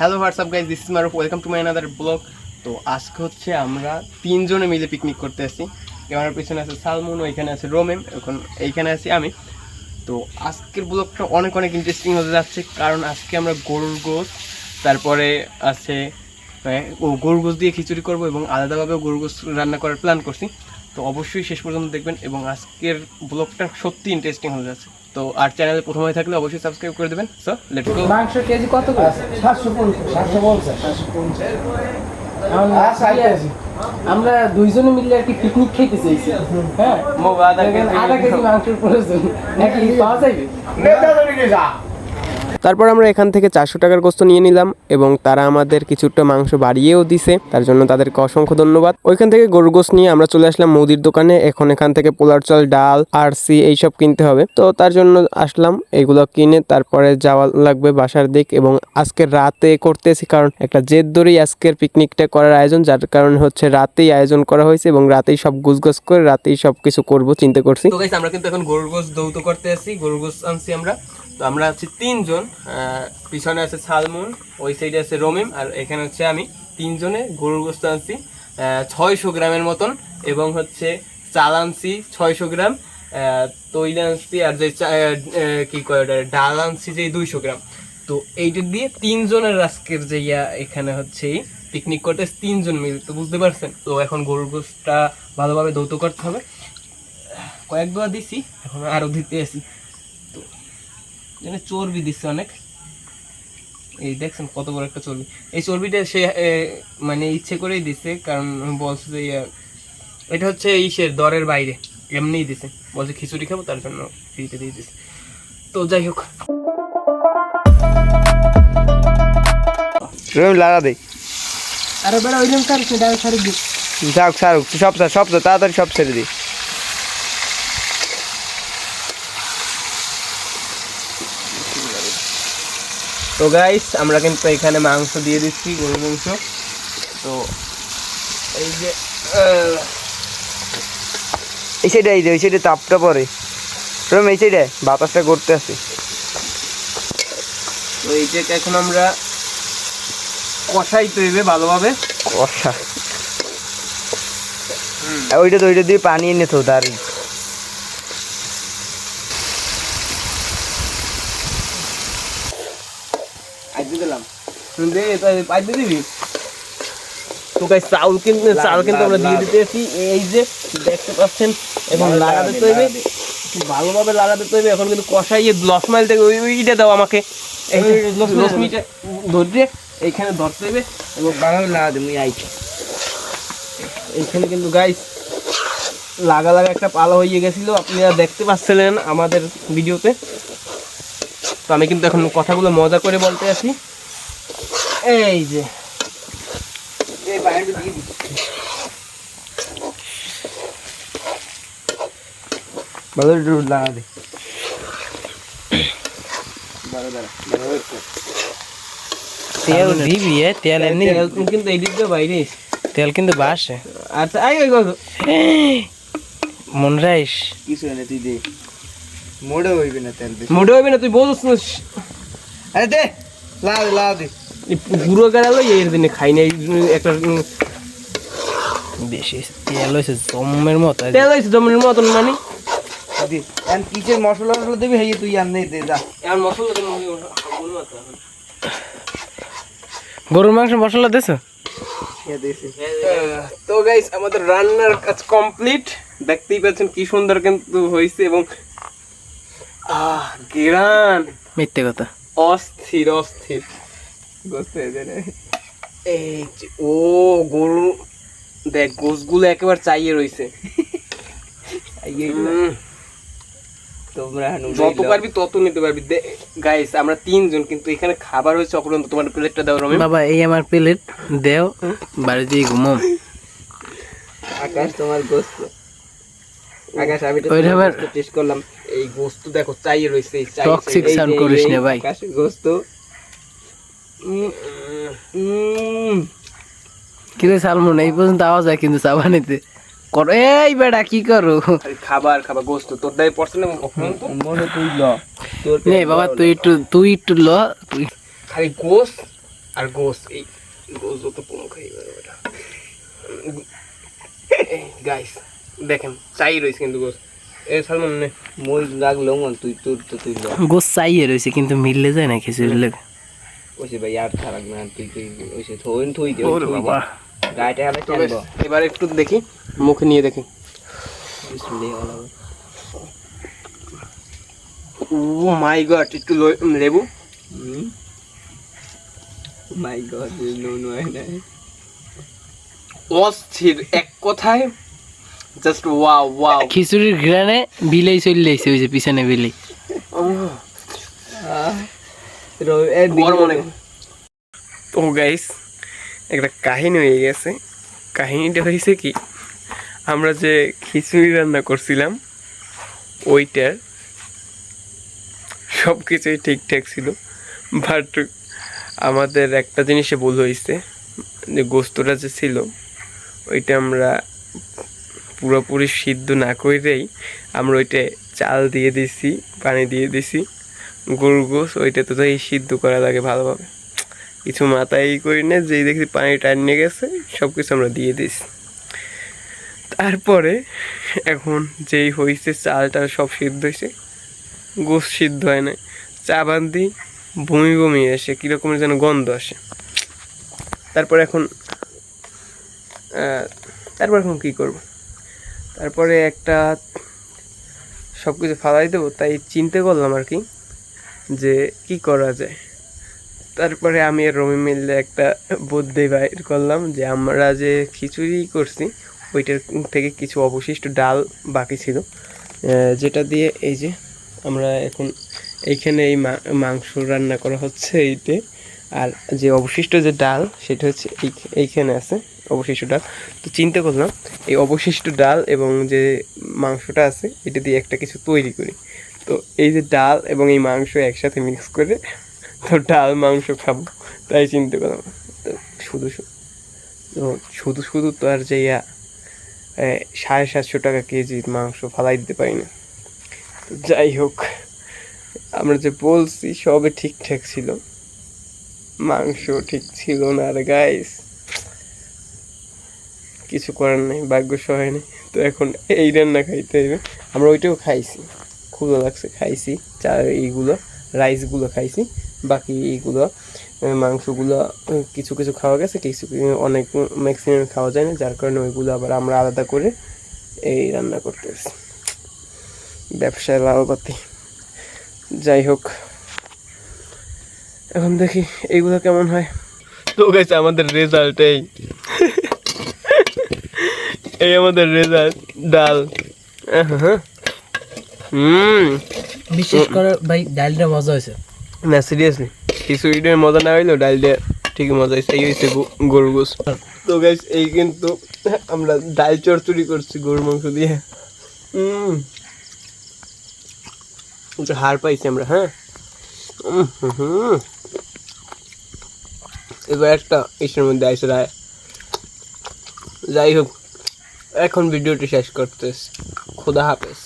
Hello WhatsApp guys this is Maruf welcome to my another blog তো আজকে হচ্ছে আমরা তিনজনে মিলে পিকনিক করতে আসি ক্যামেরার পিছনে আছে সালমুন ওইখানে আছে রোমেম এখন এইখানে আছি আমি। তো আজকের ব্লগটা অনেক অনেক ইন্টারেস্টিং হতে যাচ্ছে কারণ আজকে আমরা গরুর গোস তারপরে আছে হ্যাঁ, ও গরুর গোস দিয়ে খিচুড়ি করব এবং আলাদাভাবে গরুর গোস রান্না করার প্ল্যান করছি। তো অবশ্যই শেষ পর্যন্ত দেখবেন এবং আজকের ব্লগটা সত্যি ইন্টারেস্টিং হয়ে যাচ্ছে। তো আর চ্যানেলে প্রথম হয়ে থাকলে অবশ্যই সাবস্ক্রাইব করে দেবেন। সো লেটস গো মাংস কেজি কত করে? সাতশো পঞ্চাশ। সাতশো পঞ্চাশ সাতশো পঞ্চাশ আর ষাট কেজি আমরা দুইজনে মিলে আর কি পিকনিক খেতে চাইছি। হ্যাঁ? আধা কেজি মাংসের প্রয়োজন। নাকি পাওয়া যাবে? নেতা ধরে যা। তারপর আমরা এখান থেকে চারশো টাকার গোস্ত নিয়ে নিলাম এবং তারা আমাদের কিছুটা মাংস বাড়িয়েও দিছে। তার জন্য তাদেরকে অসংখ্য ধন্যবাদ। ওইখান থেকে গরুর গোস্ত নিয়ে আমরা চলে আসলাম মুদির দোকানে। এখন এখান থেকে পোলার চাল, ডাল, আরসি এইসব কিনতে হবে। তো তার জন্য আসলাম, এগুলো কিনে তারপরে যাওয়া লাগবে বাসার দিক এবং আজকে রাতে করতেছি কারণ একটা জেদ ধরেই আজকের পিকনিকটা করার আয়োজন, যার কারণে হচ্ছে রাতেই আয়োজন করা হয়েছে এবং রাতেই সব গুছগাছ করে রাতেই সব কিছু করব, চিন্তা করছি। আমরা কিন্তু এখন গরুর গোস দৌত করতে আছি গরুর গোস আনছি আমরা। তো আমরা আছি তিনজন পিছনে আছে সালমুন ওই সাইডে আছে রমিম আর এখানে হচ্ছে আমি। তিনজনে গরুর গোস্ত আনছি ছয়শো গ্রামের মতন এবং হচ্ছে চাল আনছি ছয়শো গ্রাম তৈল আনছি আর যে কি কয় ওটা, ডাল আনছি যে দুইশো গ্রাম। তো এইটা দিয়ে তিনজনের আজকের যে ইয়া এখানে হচ্ছে পিকনিক করতে তিনজন মিলে তো বুঝতে পারছেন? তো এখন গরুর গোস্তটা ভালোভাবে দৌত করতে হবে। কয়েক দোয়া দিছি এখন আরও দিতে আসি এখানে চর্বি দিচ্ছে অনেক। এই দেখছেন কত বড় একটা চর্বি। এই চর্বিটা সে মানে ইচ্ছে করেই দিচ্ছে কারণ বলছে যে এটা হচ্ছে ইসের দরের বাইরে এমনিই দিছে। বলছে খিচুড়ি খাব তার জন্য ফ্রিতে দিয়ে দিছে। তো যাই হোক। লাগা দে। আরে বেড়া ওইরকম স্যার সেটা সারি দিই যাক সারুক সব সব তাড়াতাড়ি সব ছেড়ে দি। তো গাইস আমরা কিন্তু এখানে মাংস দিয়ে দিচ্ছি গরুর মাংস। তো এই যে এই সাইডে এই যে ওই সাইডে তাপটা পরে। রম এই সাইডে বাতাসটা করতে আছে। তো এইটাকে এখন আমরা কষাই তৈবে ভালোভাবে। কষা। ওইটা তো ওইটা দিয়ে পানি এনে তো দাঁড়ি আইতে দিলাম। দে তাই পাইতে দিবি? তো গাইস চাউল কিন্তু চাউল কিন্তু আমরা দিয়ে দিতেছি। এই যে দেখতে পাচ্ছেন এখন লাগাতে তৈবে। ভালোভাবে লাগাতে তৈবে এখন কিন্তু কষাইয়ে লস মাইল থেকে ওই ওইটা দাও আমাকে। এই যে লসমিটা ধরে এইখানে ধরতে হবে এবং লাগা এইখানে কিন্তু গাইস লাগা লাগা একটা পালা হয়ে গেছিল। আপনারা দেখতে পাচ্ছিলেন আমাদের ভিডিওতে। তো আমি কিন্তু এখন কথাগুলো মজা করে বলতে আছি এই যে। ভালো লাগা দে। তেল দিবি এ তেল এমনি কিন্তু এই দিক বাইরে। তেল কিন্তু বাসে। আচ্ছা আই ওই মন রাইস কিছু এনে তুই দে। মোড়ে হইবে না তেল দে মোটে হবে না তুই বোঝস না। আরে দে দে দে। পুরো এর দিনে খাই না একটা বেশি তেল হয়েছে জমের মতো। তেল হয়েছে জমির মতন মানে? দে এন কিচের মশলা মশলা দিবি? হেই তুই আন দে যা। আর মশলা গরুর মাংস মশলা দেছে? তো গাইস আমাদের রান্নার কাজ কমপ্লিট দেখতেই পাচ্ছেন কি সুন্দর কিন্তু হয়েছে এবং আহ গিরান মিথ্যে কথা। অস্থির অস্থির। এই ও গরু দেখ গোসগুলো একেবারে চাইয়ে তোমরা যত পারবি তত নিতে পারবি। গাইস আমরা তিনজন কিন্তু এখানে খাবার হয়েছে অপরন্ত। তোমার প্লেটটা দাও রমি বাবা এই আমার প্লেট। দেও বাড়ি দিয়ে ঘুমো। আকাশ তোমার গোস্ত। আকাশ আমি টেস্ট করলাম। এই গোস্ত দেখো চাইয়ে রয়েছে যে- sound করিস না ভাই। আকাশের গোস্ত। কিন্তু সালমন এই পর্যন্ত আওয়াজ হয় কিন্তু চাবা করো এই বেটা কি করো? খাবার খাবার গোস্ত তোর দায় পড়ছে না মনে তুই ল। নে বাবা তুই একটু তুই একটু ল তুই। খালি গোস্ত? আর গোস এই গোস যত পুরো খাইবে ওটা গাইস দেখেন চাই রয়েছে কিন্তু গোস। এ সালমান নে। মই লাগল মন তুই তোর তো তুই ল। গোস চাইয়ে রয়েছে কিন্তু মিললে যায় না খিচুড়ি লেগে ওইসে ভাই আর খারাপ না তুই তুই ওইসে থই থই দে ওরে বাবা। হবে তো বেশ, এবার একটু দেখি মুখে নিয়ে দেখি। ও মাই গড একটু লেবু। মাই গড নো নো না অস্থির এক কথায় জাস্ট ওয়াও ওয়াও খিচুড়ির ঘ্রানে বিলেই চলে আইছে ওই যে পিছনে বিলেই। তো গাইস একটা কাহিনী হয়ে গেছে। কাহিনীটা হয়েছে কি আমরা যে খিচুড়ি রান্না করছিলাম ওইটার সব কিছুই ঠিকঠাক ছিল। বাট আমাদের একটা জিনিসে ভুল হয়েছে যে গোস্তটা যে ছিল ওইটা আমরা পুরোপুরি সিদ্ধ না করেই আমরা ওইটা চাল দিয়ে দিছি, পানি দিয়ে দিছি। গরুর গোস ওইটা তো তাই সিদ্ধ করা লাগে ভালোভাবে। কিছু মাথায় করি না যেই দেখি পানি টানিয়ে গেছে সব কিছু আমরা দিয়ে দিছি। তারপরে এখন যেই হয়েছে চালটা সব সিদ্ধ হয়েছে গোস সিদ্ধ হয় না চা বান্ধি বমি বমি আসে কীরকম যেন গন্ধ আসে। তারপর এখন তারপর এখন কী করব? তারপরে একটা সব কিছু ফালাই দেবো, তাই চিন্তা করলাম আর কি যে কি করা যায়। তারপরে আমি আর রমি মিললে একটা বুদ্ধি বাইর করলাম যে আমরা যে খিচুড়ি করছি, ওইটার থেকে কিছু অবশিষ্ট ডাল বাকি ছিল। যেটা দিয়ে এই যে আমরা এখন এইখানে এই মাংস রান্না করা হচ্ছে এইতে। আর যে অবশিষ্ট যে ডাল, সেটা হচ্ছে এই- এইখানে আছে, অবশিষ্ট ডাল। তো চিন্তা করলাম, এই অবশিষ্ট ডাল এবং যে মাংসটা আছে, এটা দিয়ে একটা কিছু তৈরি করি। তো এই যে ডাল এবং এই মাংস একসাথে মিক্স করে, তো ডাল মাংস খাব, তাই চিন্তা করলাম। তো শুধু শুধু তো শুধু শুধু তো আর যে ইয়া সাড়ে সাতশো টাকা কেজি মাংস ফালাই দিতে পারি না। তো যাই হোক, আমরা যে বলছি সবে ঠিকঠাক ছিল। মাংস ঠিক ছিল না আর গাইস কিছু করার নেই, ভাগ্য সহায় নেই। তো এখন এই রান্না খাইতে হবে আমরা ওইটাও খাইছি ক্ষুদো লাগছে, খাইছি। চা এইগুলো রাইসগুলো খাইছি। বাকি এইগুলো মাংসগুলো কিছু কিছু খাওয়া গেছে, কিছু অনেক ম্যাক্সিমাম খাওয়া যায় না, যার কারণে ওইগুলো আবার আমরা আলাদা করে এই রান্না করতেছি। ব্যবসায় লালবাতি যাই হোক। এখন দেখি এইগুলো কেমন হয়। তো গেছে আমাদের রেজাল্ট এই। এই আমাদের রেজাল্ট ডাল। হ্যাঁ। হুম। বিশেষ করে ভাই ডালটা মজা হয়েছে। না সিরিয়াসলি খিচুড়িটার মজা না হইলেও ডাল দিয়ে ঠিকই মজা হয়েছে এই হয়েছে গো- গরুর গোস তো গাইস এই কিন্তু আমরা ডাল চড়চড়ি করছি গরুর মাংস দিয়ে। হুম। হাড় পাইছি আমরা হ্যাঁ। এবার একটা ইসের মধ্যে আইসে রায়। যাই হোক এখন ভিডিওটি শেষ করতেছি। খোদা হাফেজ।